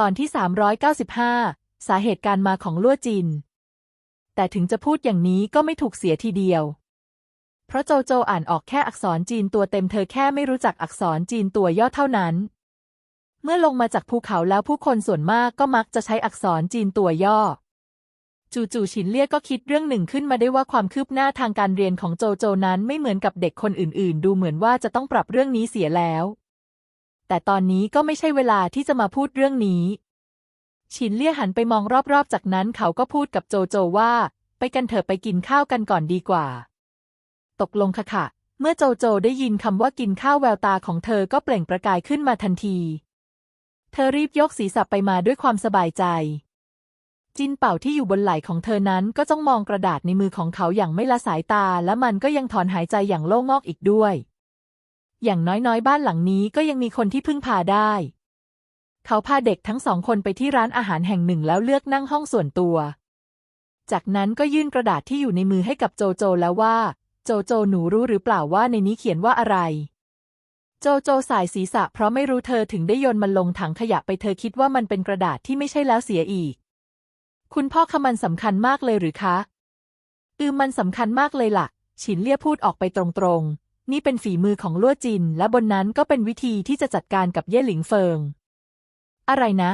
ตอนที่ 395 สาเหตุการมาของลั่วจิน แต่ถึงจะพูดอย่างนี้ก็ไม่ถูกเสียทีเดียว เพราะโจโจอ่านออกแค่อักษรจีนตัวเต็มเธอแค่ไม่รู้จักอักษรจีนตัวย่อเท่านั้น เมื่อลงมาจากภูเขาแล้วผู้คนส่วนมากก็มักจะใช้อักษรจีนตัวย่อ จู่ๆฉินเลี่ยก็คิดเรื่องหนึ่งขึ้นมาได้ว่าความคืบหน้าทางการเรียนของโจโจนั้นไม่เหมือนกับเด็กคนอื่น ๆ ดูเหมือนว่าจะต้องปรับเรื่องนี้เสียแล้ว แต่ตอนนี้ก็ไม่ใช่เวลาที่จะมาพูดเรื่องนี้ฉินเลี่ยหันไปมองรอบๆ จากนั้นเขาก็พูดกับโจโจว่า ไปกันเถอะไปกินข้าวกันก่อนดีกว่า ตกลงค่ะค่ะ เมื่อโจโจได้ยินคำว่ากินข้าวแววตาของเธอก็เปล่งประกายขึ้นมาทันที เธอรีบยกศีรษะไปมาด้วยความสบายใจ จินเป่าที่อยู่บนไหล่ของเธอนั้นก็จ้องมองกระดาษในมือของเขาอย่างไม่ละสายตา และมันก็ยังถอนหายใจอย่างโล่งอกอีกด้วย อย่างน้อยๆ บ้านหลังนี้ก็ยังมีคนที่พึ่งพาได้ เขาพาเด็กทั้งสองคนไปที่ร้านอาหารแห่งหนึ่งแล้วเลือกนั่งห้องส่วนตัว จากนั้นก็ยื่นกระดาษที่อยู่ในมือให้กับโจโจแล้วว่า โจโจหนูรู้หรือเปล่าว่าในนี้เขียนว่าอะไร โจโจสายศีรษะเพราะไม่รู้เธอถึงได้โยนมันลงถังขยะไปเธอคิดว่ามันเป็นกระดาษที่ไม่ใช่แล้วเสียอีก คุณพ่อคมันสำคัญมากเลยหรือคะอืมมันสำคัญมากเลยล่ะ ฉินเลี่ยพูดออกไปตรงๆ นี่เป็นฝีมือของลั่วจิน และบนนั้นก็เป็นวิธีที่จะจัดการกับเย่หลิงเฟิง อะไรนะ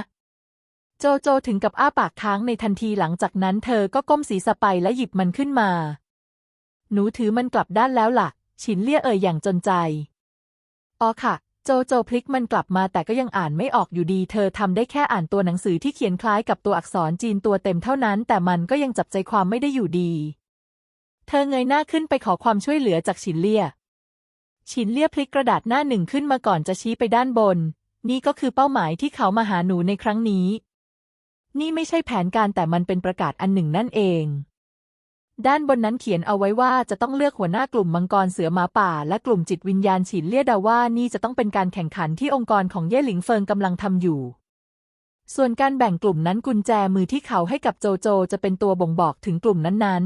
โจโจถึงกับอ้าปากค้างในทันทีหลังจากนั้นเธอก็ก้มศีรษะไปและหยิบมันขึ้นมา หนูถือมันกลับด้านแล้วล่ะ ฉินเลี่ยเอ่ยอย่างจนใจ อ๋อค่ะ โจโจพลิกมันกลับมาแต่ก็ยังอ่านไม่ออกอยู่ดี เธอทำได้แค่อ่านตัวหนังสือที่เขียนคล้ายกับตัวอักษรจีนตัวเต็มเท่านั้น แต่มันก็ยังจับใจความไม่ได้อยู่ดี เธอเงยหน้าขึ้นไปขอความช่วยเหลือจากฉินเลี่ย ฉินเลียพลิกกระดาษหน้าหนึ่งขึ้นมาก่อนจะชี้ไปด้านบน นี่ก็คือเป้าหมายที่เขามาหาหนูในครั้งนี้ นี่ไม่ใช่แผนการแต่มันเป็นประกาศอันหนึ่งนั่นเอง ด้านบนนั้นเขียนเอาไว้ว่าจะต้องเลือกหัวหน้ากลุ่มมังกรเสือหมาป่า และกลุ่มจิตวิญญาณฉินเลียดาว่านี่จะต้องเป็นการแข่งขันที่องค์กรของเย่หลิงเฟิงกำลังทำอยู่ส่วนการแบ่งกลุ่มนั้นกุญแจมือที่เขาให้กับโจโจจะเป็นตัวบ่งบอกถึงกลุ่มนั้น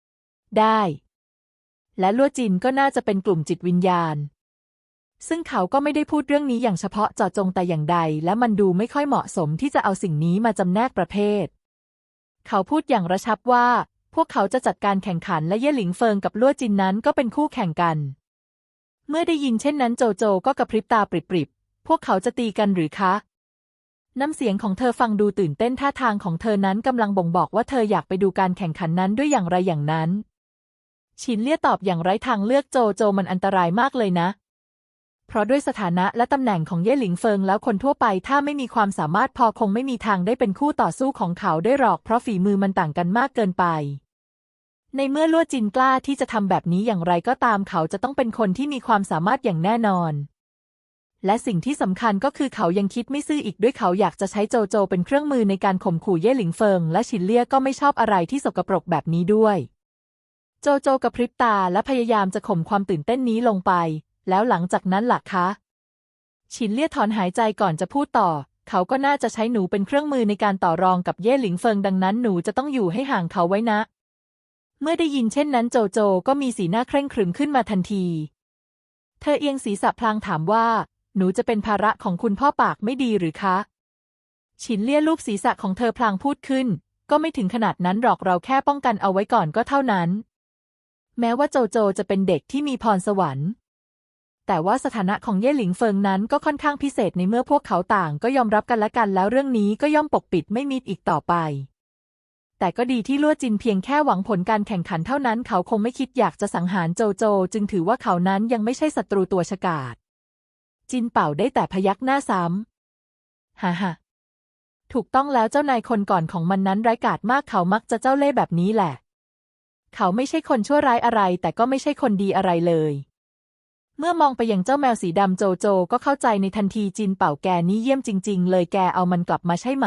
ๆ ได้ และลั่วจินก็น่าจะเป็นกลุ่มจิตวิญญาณ ซึ่งเขาก็ไม่ได้พูดเรื่องนี้อย่างเฉพาะเจาะจงแต่อย่างใด และมันดูไม่ค่อยเหมาะสมที่จะเอาสิ่งนี้มาจำแนกประเภท เขาพูดอย่างระชับว่า พวกเขาจะจัดการแข่งขันและเย่หลิงเฟิงกับลั่วจินนั้นก็เป็นคู่แข่งกัน เมื่อได้ยินเช่นนั้นโจโจก็กระพริบตาปริบๆพวกเขาจะตีกันหรือคะน้ำเสียงของเธอฟังดูตื่นเต้นท่าทางของเธอนั้นกำลังบ่งบอกว่าเธออยากไปดูการแข่งขันนั้นด้วยอย่างไรอย่างนั้น ชินเลี่ยตอบอย่างไร้ทางเลือกโจโจมันอันตรายมากเลยนะ เพราะด้วยสถานะและตำแหน่งของเย่หลิงเฟิงแล้วคนทั่วไปถ้าไม่มีความสามารถพอคงไม่มีทางได้เป็นคู่ต่อสู้ของเขาได้หรอกเพราะฝีมือมันต่างกันมากเกินไป ในเมื่อลั่วจินกล้าที่จะทำแบบนี้อย่างไรก็ตามเขาจะต้องเป็นคนที่มีความสามารถอย่างแน่นอน และสิ่งที่สำคัญก็คือเขายังคิดไม่ซื่ออีกด้วยเขาอยากจะใช้โจโจเป็นเครื่องมือในการข่มขู่เย่หลิงเฟิง และชินเลี่ยก็ไม่ชอบอะไรที่สกปรกแบบนี้ด้วย โจโจกระพริบตาและพยายามจะข่มความตื่นเต้นนี้ลงไป แล้วหลังจากนั้นล่ะคะ ชินเลี่ยถอนหายใจก่อนจะพูดต่อ เขาก็น่าจะใช้หนูเป็นเครื่องมือในการต่อรองกับเย่หลิงเฟิงดังนั้นหนูจะต้องอยู่ให้ห่างเขาไว้นะ เมื่อได้ยินเช่นนั้นโจโจก็มีสีหน้าเคร่งครึมขึ้นมาทันที เธอเอียงศีรษะพลางถามว่า หนูจะเป็นภาระของคุณพ่อปากไม่ดีหรือคะฉินเลี่ยลูบศีรษะของเธอพลางพูดขึ้น ก็ไม่ถึงขนาดนั้นหรอกเราแค่ป้องกันเอาไว้ก่อนก็เท่านั้น แม้ว่าโจโจจะเป็นเด็กที่มีพรสวรรค์ แต่ว่าสถานะของเย่หลิงเฟิงนั้นก็ค่อนข้างพิเศษในเมื่อพวกเขาต่างก็ยอมรับกันและกันแล้วเรื่องนี้ก็ย่อมปกปิดไม่มิดอีกต่อไป แต่ก็ดีที่ลั่วจินเพียงแค่หวังผลการแข่งขันเท่านั้นเขาคงไม่คิดอยากจะสังหารโจโจ จึงถือว่าเขานั้นยังไม่ใช่ศัตรูตัวฉกาจจินเป่าได้แต่พยักหน้าซ้ำฮ่าฮ่าถูกต้องแล้วเจ้านายคนก่อนของมันนั้นไร้กาจมากเขามักจะเจ้าเล่ห์แบบนี้แหละ เขาไม่ใช่คนชั่วร้ายอะไร แต่ก็ไม่ใช่คนดีอะไรเลย เมื่อมองไปยังเจ้าแมวสีดำโจโจ ก็เข้าใจในทันทีจินเป่าแกนี่เยี่ยมจริง ๆ เลยแกเอามันกลับมาใช่ไหม